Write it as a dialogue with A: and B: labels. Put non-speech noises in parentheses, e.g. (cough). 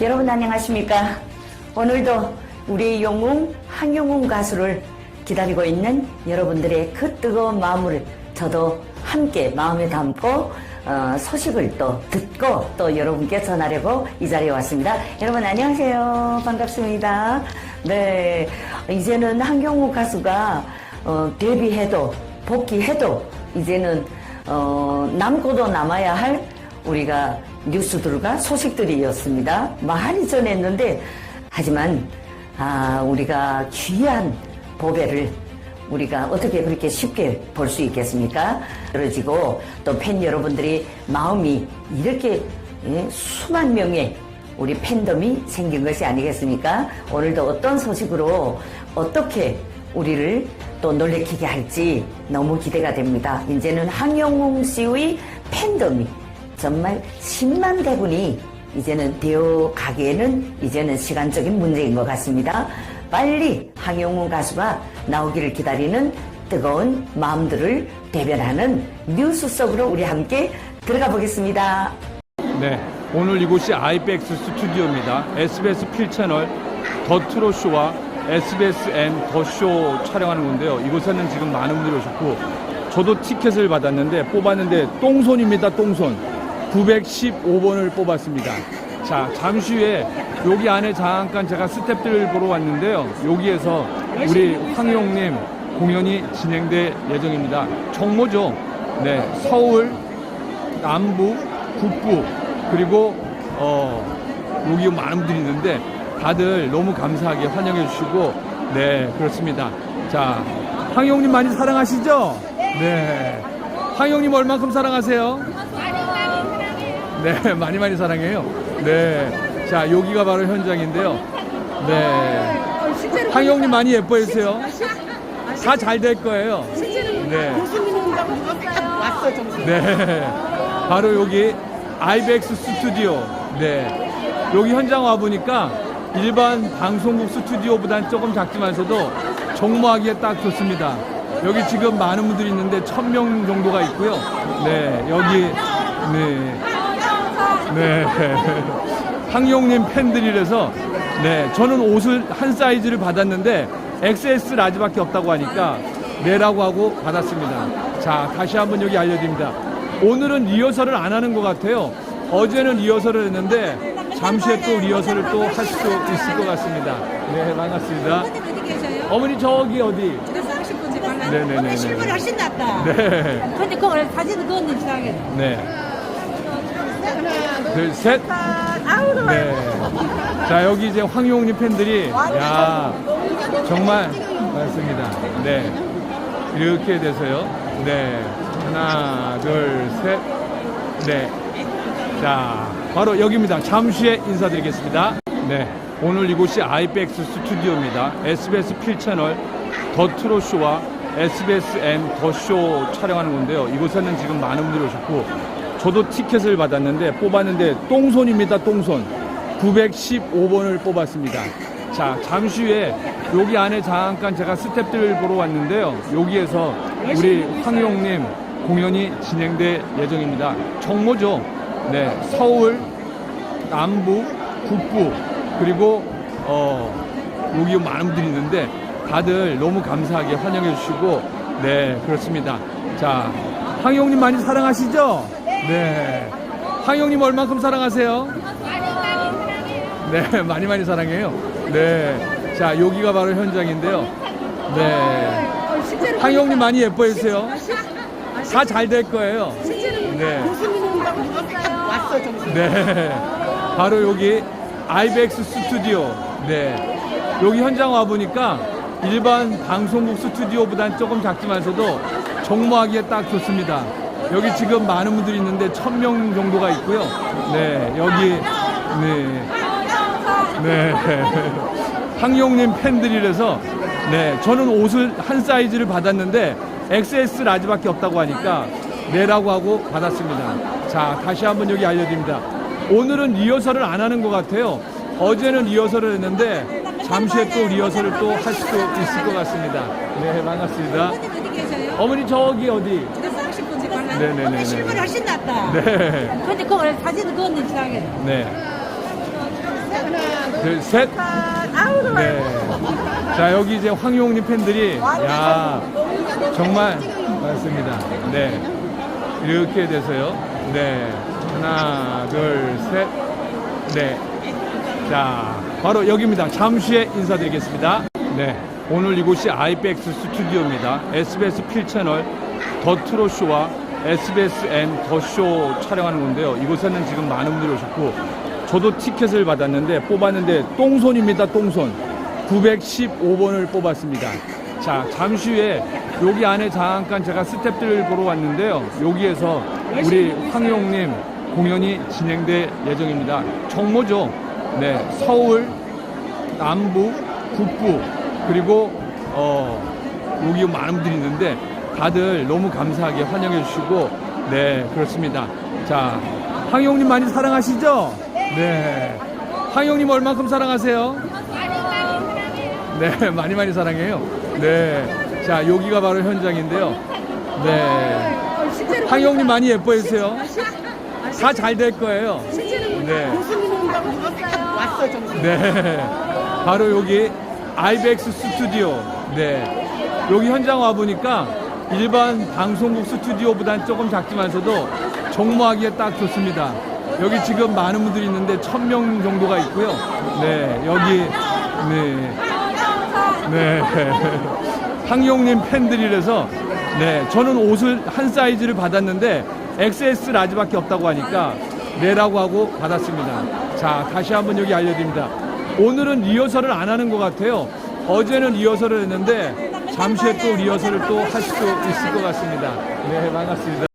A: 여러분 안녕하십니까? 오늘도 우리 영웅 한영웅 가수를 기다리고 있는 여러분들의 그 뜨거운 마음을 저도 함께 마음에 담고 어, 소식을 또 듣고 또 여러분께 전하려고 이 자리에 왔습니다. 여러분 안녕하세요. 반갑습니다. 네, 이제는 한경우 가수가 어, 데뷔해도 복귀해도 이제는 어, 남고도 남아야 할 우리가 뉴스들과 소식들이었습니다. 많이 전했는데 하지만 아, 우리가 귀한 보배를 우리가 어떻게 그렇게 쉽게 볼 수 있겠습니까? 떨어지고 또 팬 여러분들이 마음이 이렇게 예, 수만 명의 우리 팬덤이 생긴 것이 아니겠습니까? 오늘도 어떤 소식으로 어떻게 우리를 또 놀래키게 할지 너무 기대가 됩니다. 이제는 황영웅 씨의 팬덤이 정말 10만 대군이 이제는 되어 가기에는 이제는 시간적인 문제인 것 같습니다. 빨리 황영웅 가수가 나오기를 기다리는 뜨거운 마음들을 대변하는 뉴스 속으로 우리 함께 들어가 보겠습니다.
B: 네, 오늘 이곳이 아이백스 스튜디오입니다. SBS 필채널 더 트롯쇼와 SBSN 더쇼 촬영하는 건데요. 이곳에는 지금 많은 분들이 오셨고 저도 티켓을 받았는데 뽑았는데 똥손입니다. 똥손. 915번을 뽑았습니다. 자, 잠시 후에 여기 안에 잠깐 제가 스탭들 보러 왔는데요. 여기에서 우리 황용님 공연이 진행될 예정입니다. 정모죠. 네, 서울, 남부, 북부 그리고 어 여기 많은 분들이 있는데 다들 너무 감사하게 환영해 주시고 네 그렇습니다. 자 황영님 많이 사랑하시죠? 네. 황영님 얼만큼 사랑하세요? 네 (laughs) 많이 많이 사랑해요. 네. 자 여기가 바로 현장인데요. 네. 황영님 많이 예뻐해 주세요. 다 잘 될 거예요. 네. 네. 바로 여기 아이백스 스튜디오. 네. 여기 현장 와보니까 일반 방송국 스튜디오보다는 조금 작지만서도 정모하기에 딱 좋습니다. 여기 지금 많은 분들이 있는데 천 명 정도가 있고요. 네. 여기, 네. 네. 황용님 팬들이라서 네. 저는 옷을 한 사이즈를 받았는데 XS 라지밖에 없다고 하니까 네라고 하고 받았습니다. 자, 다시 한번 여기 알려드립니다. 오늘은 리허설을 안 하는 것 같아요. 어제는 리허설을 했는데 잠시 후에 또 리허설을 또 할 수 있을 것 같습니다. 네, 반갑습니다. 어머니 저기 어디?
C: 그래서 30분 빨라.
B: 네네네네.
C: 어머니 실물 훨씬 낫다.
B: 네,
C: 근데 그걸 사진 그건 이상하게.
B: 네. 둘, 셋.
C: 아우.
B: 네. 자, 여기 이제 황용님 팬들이, 야 정말, 맞습니다. 네. 이렇게 돼서요. 네. 하나, 둘, 셋. 네. 자, 바로 여기입니다. 잠시 후에 인사드리겠습니다. 네. 오늘 이곳이 아이백스 스튜디오입니다. SBS 필채널 더 트롯쇼와 SBSN 더쇼 촬영하는 건데요. 이곳에는 지금 많은 분들이 오셨고 저도 티켓을 받았는데 뽑았는데 똥손입니다. 똥손. 915번을 뽑았습니다. 자, 잠시 후에 여기 안에 잠깐 제가 스탭들 보러 왔는데요. 여기에서 우리 황용님 공연이 진행될 예정입니다. 정모죠. 네, 서울, 남부, 북부 그리고 어 여기 많은 분들이 있는데 다들 너무 감사하게 환영해 주시고 네 그렇습니다. 자 황영님 많이 사랑하시죠? 네. 황영님 얼만큼 사랑하세요? 네 많이 많이 사랑해요. 네. 자 여기가 바로 현장인데요. 네. 황영님 많이 예뻐해 주세요. 다 잘 될 거예요. 네. 네. 바로 여기 아이백스 스튜디오. 네. 여기 현장 와보니까 일반 방송국 스튜디오보다는 조금 작지만서도 정모하기에 딱 좋습니다. 여기 지금 많은 분들이 있는데 천 명 정도가 있고요. 네. 여기, 네. 네. (laughs) 황용님 팬들이라서 네. 저는 옷을 한 사이즈를 받았는데 XS 라지밖에 없다고 하니까 네라고 하고 받았습니다. 자, 다시 한번 여기 알려드립니다. 오늘은 리허설을 안 하는 것 같아요. 어제는 리허설을 했는데 잠시 후에 또 리허설을 또 할수 있을 것 같습니다. 네, 반갑습니다. 어머니 저기 어디?
C: 그래서 30분 빨라.
B: 네네네네.
C: 어머니 실물 훨씬 낫다.
B: 네,
C: 근데 그걸 사진 그건 이상하게.
B: 네. 둘, 셋.
C: 아우.
B: 네. 자, 여기 이제 황용님 팬들이, 야 정말, 맞습니다. 네. 이렇게 돼서요. 네. 하나, 둘, 셋. 네. 자, 바로 여기입니다. 잠시에 인사드리겠습니다. 네. 오늘 이곳이 아이백스 스튜디오입니다. SBS 필 채널 더 트롯쇼와 SBSN 더쇼 촬영하는 건데요. 이곳에는 지금 많은 분들이 오셨고, 저도 티켓을 받았는데, 뽑았는데, 똥손입니다, 똥손. 915번을 뽑았습니다. 자, 잠시 후에 여기 안에 잠깐 제가 스탭들을 보러 왔는데요. 여기에서 우리 황용님 공연이 진행될 예정입니다. 정모죠. 네, 서울, 남부, 북부, 그리고 어, 여기 많은 분들이 있는데 다들 너무 감사하게 환영해 주시고 네, 그렇습니다. 자, 황용님 많이 사랑하시죠? 네. 황용님 얼만큼 사랑하세요? 네, 많이 많이 사랑해요. 네. 자, 여기가 바로 현장인데요. 네. 황영님 많이 예뻐해 주세요. 다 잘 될 거예요. 네. 네. 바로 여기 아이백스 스튜디오. 네. 여기 현장 와 보니까 일반 방송국 스튜디오보다는 조금 작지만서도 정모하기에 딱 좋습니다. 여기 지금 많은 분들이 있는데 천 명 정도가 있고요. 네. 여기 네. 네. (laughs) 황용님 팬들이라서 네. 저는 옷을 한 사이즈를 받았는데 XS 라지밖에 없다고 하니까 네라고 하고 받았습니다. 자, 다시 한번 여기 알려드립니다. 오늘은 리허설을 안 하는 것 같아요. 어제는 리허설을 했는데 잠시 후에 또 리허설을 또 할 수 있을 것 같습니다. 네, 반갑습니다.